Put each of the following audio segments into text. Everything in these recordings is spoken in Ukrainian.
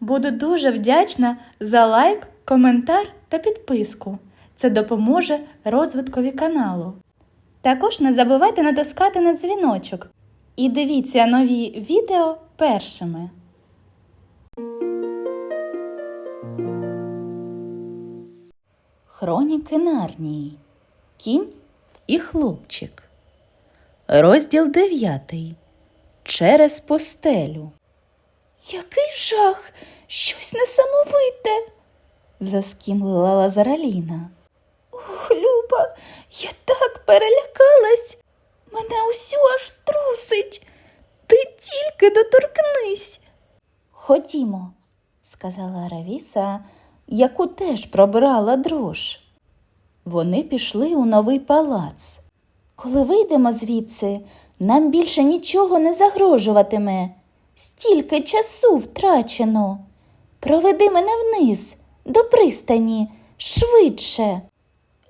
Буду дуже вдячна за лайк, коментар та підписку. Це допоможе розвиткові каналу. Також не забувайте натискати на дзвіночок і дивіться нові відео першими. Хроніки Нарнії. Кінь і хлопчик. Розділ дев'ятий. Через постелю. Який жах! Щось несамовите. заскімлила Лазараліна. Ох, Люба, я так перелякалась. Мене усю аж трусить. Ти тільки доторкнись. Ходімо, сказала Равіса, яку теж пробирала дрож. Вони пішли у новий палац. Коли вийдемо звідси, нам більше нічого не загрожуватиме. Стільки часу втрачено. Проведи мене вниз, до пристані, швидше.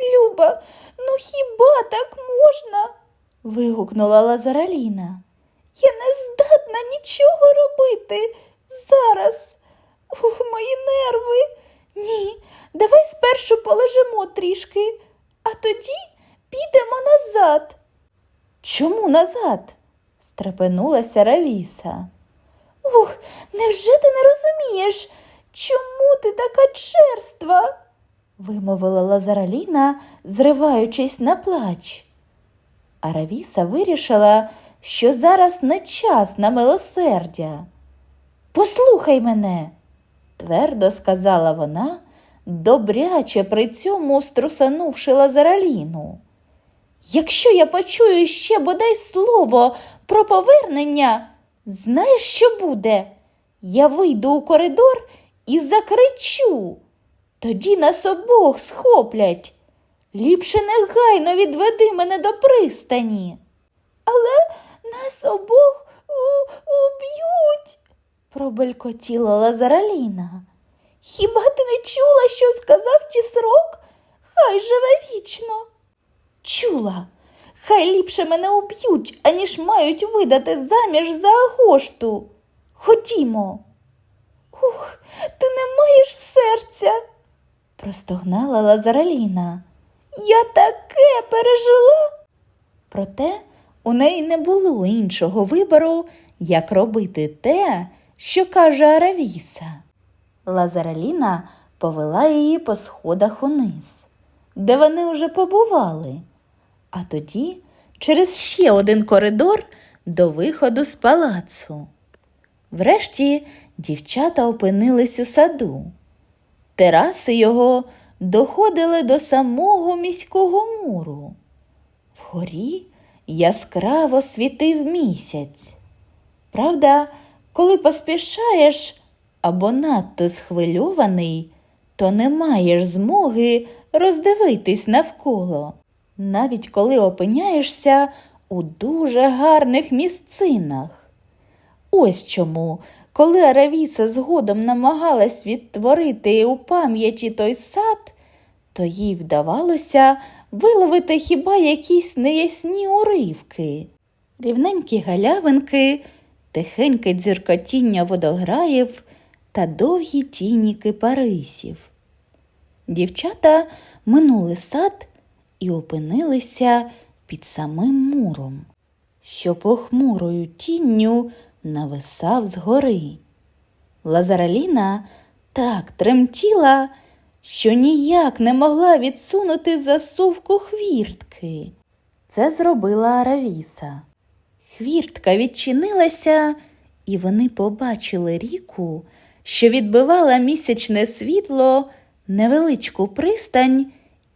Люба, ну хіба так можна? вигукнула Лазараліна. Я не здатна нічого робити зараз. Ух, мої нерви. Ні, давай спершу полежимо трішки, а тоді підемо назад. Чому назад? стрепенулася Равіса. Ух, невже ти не розумієш? Чому ти така черства? вимовила Лазараліна, зриваючись на плач. А Равіса вирішила, що зараз не час на милосердя. Послухай мене, твердо сказала вона, добряче при цьому струсанувши Лазараліну. Якщо я почую ще бодай слово про повернення, знаєш, що буде? Я вийду у коридор і закричу. Тоді нас обох схоплять. Ліпше негайно відведи мене до пристані. Але нас обох уб'ють, пробелькотіла Лазараліна. Хіба ти не чула, що сказав тісрок? Хай живе вічно. Чула. Хай ліпше мене уб'ють, аніж мають видати заміж за Агошту. Ходімо. Ух, ти не маєш серця, простогнала Лазараліна. Я таке пережила. Проте у неї не було іншого вибору, як робити те, що каже Аравіса. Лазараліна повела її по сходах униз, де вони вже побували, а тоді через ще один коридор до виходу з палацу. Врешті дівчата опинились у саду. Тераси його доходили до самого міського муру. Вгорі яскраво світив місяць. Правда, коли поспішаєш або надто схвильований, то не маєш змоги роздивитись навколо, навіть коли опиняєшся у дуже гарних місцинах. Ось чому, коли Аравіса згодом намагалась відтворити у пам'яті той сад, то їй вдавалося виловити хіба якісь неясні уривки, рівненькі галявинки, тихеньке дзюркотіння водограїв та довгі тіні кипарисів. Дівчата минули сад і опинилися під самим муром, що похмурою тінню нависав згори. Лазараліна так тремтіла, що ніяк не могла відсунути засувку хвіртки. Це зробила Аравіса. Хвіртка відчинилася, і вони побачили ріку, що відбивала місячне світло, невеличку пристань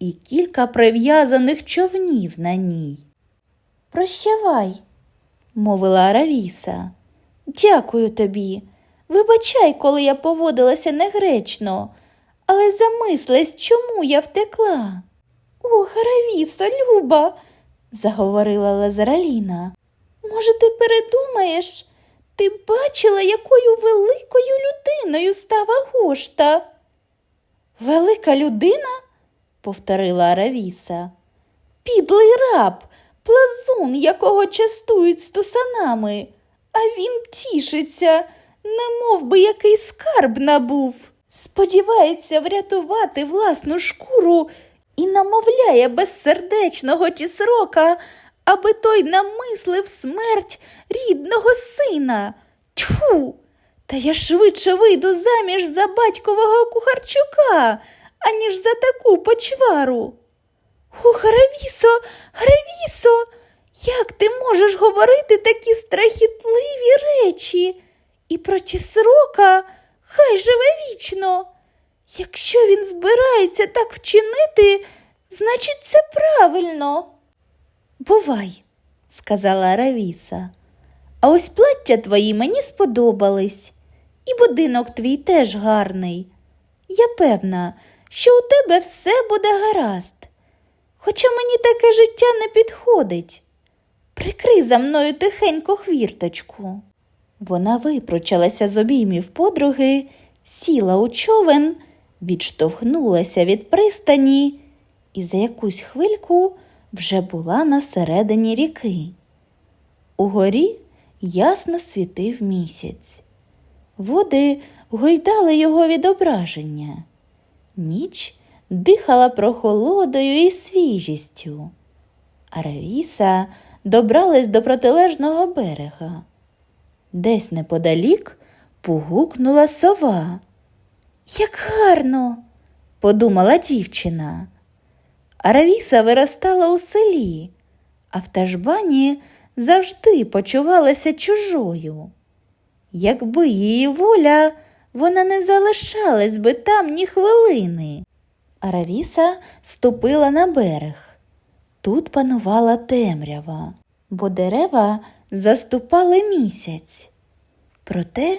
і кілька прив'язаних човнів на ній. Прощавай, мовила Аравіса. Дякую тобі. Вибачай, коли я поводилася негречно, але замислись, чому я втекла. Ох, Аравісо, Люба, заговорила Лазараліна. Може, ти передумаєш? Ти бачила, якою великою людиною став Агошта? Велика людина? Повторила Аравіса. Підлий раб, плазун, якого частують з тусанами, а він тішиться, немов би який скарб набув. Сподівається врятувати власну шкуру і намовляє безсердечного тісрока, аби той намислив смерть рідного сина. Тьху! Та я швидше вийду заміж за батькового кухарчука, аніж за таку почвару. Ух, Гравісо, Гравісо, як ти можеш говорити такі страхітливі речі? І про тісрока хай живе вічно. Якщо він збирається так вчинити, значить це правильно. Бувай, сказала Равіса. А ось плаття твої мені сподобались, і будинок твій теж гарний. Я певна, що у тебе все буде гаразд. Хоча мені таке життя не підходить. Прикрий за мною тихенько хвірточку. Вона випручалася з обіймів подруги, сіла у човен, відштовхнулася від пристані і за якусь хвильку вже була на середині ріки. Угорі ясно світив місяць. Води гойдали його відображення. Ніч дихала прохолодою і свіжістю. А Равіса добралась до протилежного берега. Десь неподалік погукнула сова. Як гарно, подумала дівчина. Аравіса виростала у селі, а в Тажбані завжди почувалася чужою. Якби її воля, вона не залишалась би там ні хвилини. Аравіса ступила на берег. Тут панувала темрява, бо дерева заступали місяць. Проте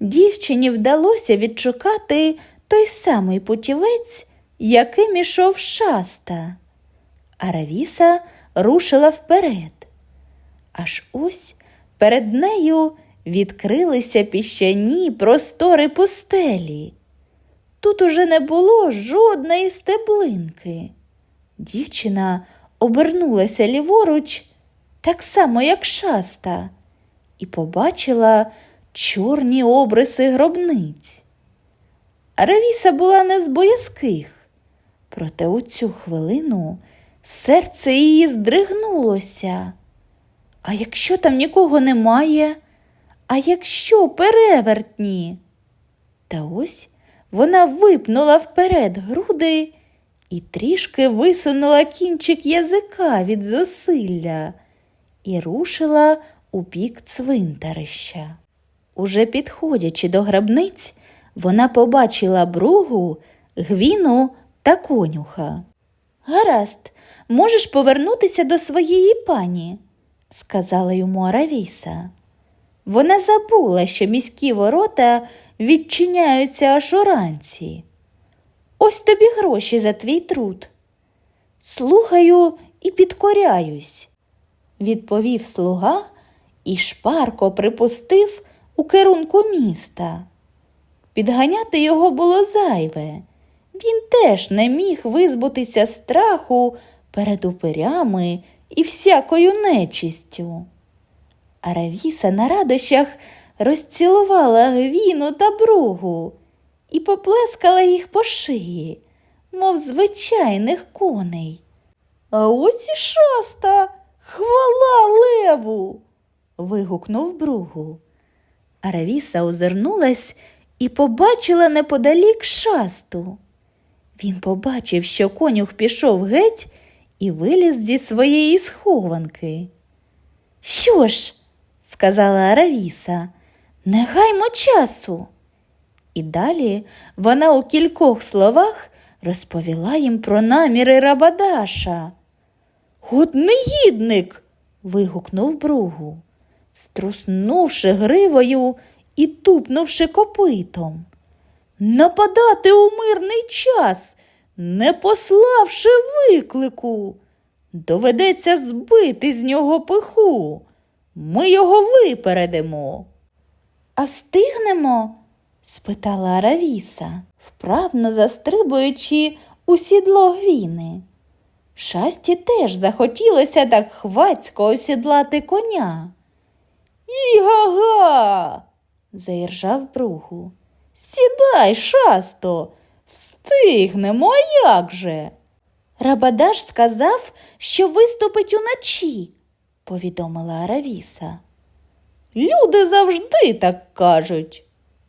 дівчині вдалося відшукати той самий путівець, яким ішов шаста. Аравіса рушила вперед. Аж ось перед нею відкрилися піщані простори пустелі. Тут уже не було жодної стеблинки. Дівчина обернулася ліворуч, так само, як шаста, і побачила чорні обриси гробниць. Равіса була не з боязких, проте у цю хвилину серце її здригнулося. А якщо там нікого немає? А якщо перевертні? Та ось вона випнула вперед груди і трішки висунула кінчик язика від зусилля і рушила у бік цвинтарища. Уже підходячи до гробниць, вона побачила бругу, гвіну та конюха. Гаразд, можеш повернутися до своєї пані, сказала йому Аравіса. Вона забула, що міські ворота відчиняються аж уранці. Ось тобі гроші за твій труд. Слухаю і підкоряюсь, відповів слуга і шпарко припустив у керунку міста. Підганяти його було зайве. Він теж не міг визбутися страху перед упирями і всякою нечистю. А Равіса на радощах розцілувала гвіну та бругу і поплескала їх по шиї, мов звичайних коней. А ось і шаста, хвала леву. вигукнув бругу. Аравіса озирнулась і побачила неподалік шасту. Він побачив, що конюх пішов геть і виліз зі своєї схованки. Що ж, сказала Аравіса, не гаймо часу. І далі вона у кількох словах розповіла їм про наміри Рабадаша. От негідник. вигукнув Бругу, струснувши гривою і тупнувши копитом. Нападати у мирний час, не пославши виклику. Доведеться збити з нього пиху. Ми його випередимо. А встигнемо? спитала Аравіса, вправно застрибуючи у сідло гвіни. Шасті теж захотілося так хвацько осідлати коня. І га-га. заіржав Бругу. Сідай, шасто, встигнемо, а як же? Рабадаш сказав, що виступить уночі, повідомила Аравіса. Люди завжди так кажуть,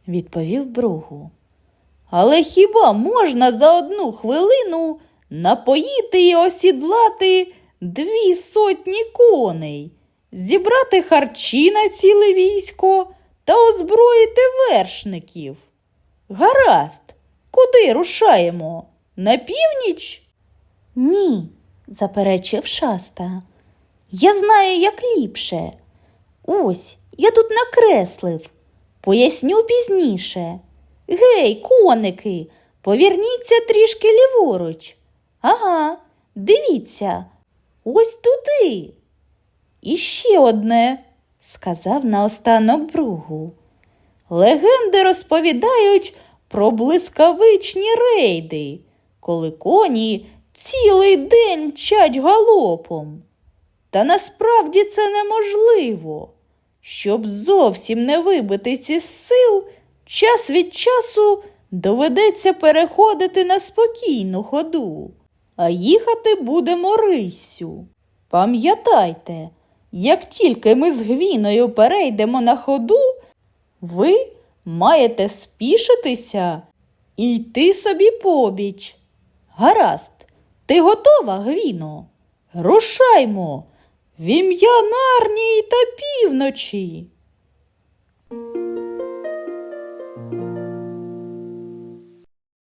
відповів Бругу. Але хіба можна за одну хвилину напоїти і осідлати дві сотні коней, зібрати харчі на ціле військо та озброїти вершників? Гаразд, куди рушаємо? На північ? Ні, заперечив шаста. Я знаю, як ліпше. Ось, я тут накреслив. Поясню пізніше. Гей, коники, поверніться трішки ліворуч. Ага, дивіться, ось туди. І ще одне, сказав наостанок Бругу. Легенди розповідають про блискавичні рейди, коли коні цілий день мчать галопом. Та насправді це неможливо. Щоб зовсім не вибитись із сил, час від часу доведеться переходити на спокійну ходу, а їхати будемо риссю. Пам'ятайте, як тільки ми з Гвіною перейдемо на ходу, ви маєте спішитися і йти собі побіч. Гаразд, ти готова, Гвіно? Рушаймо в ім'я нарнії та півночі.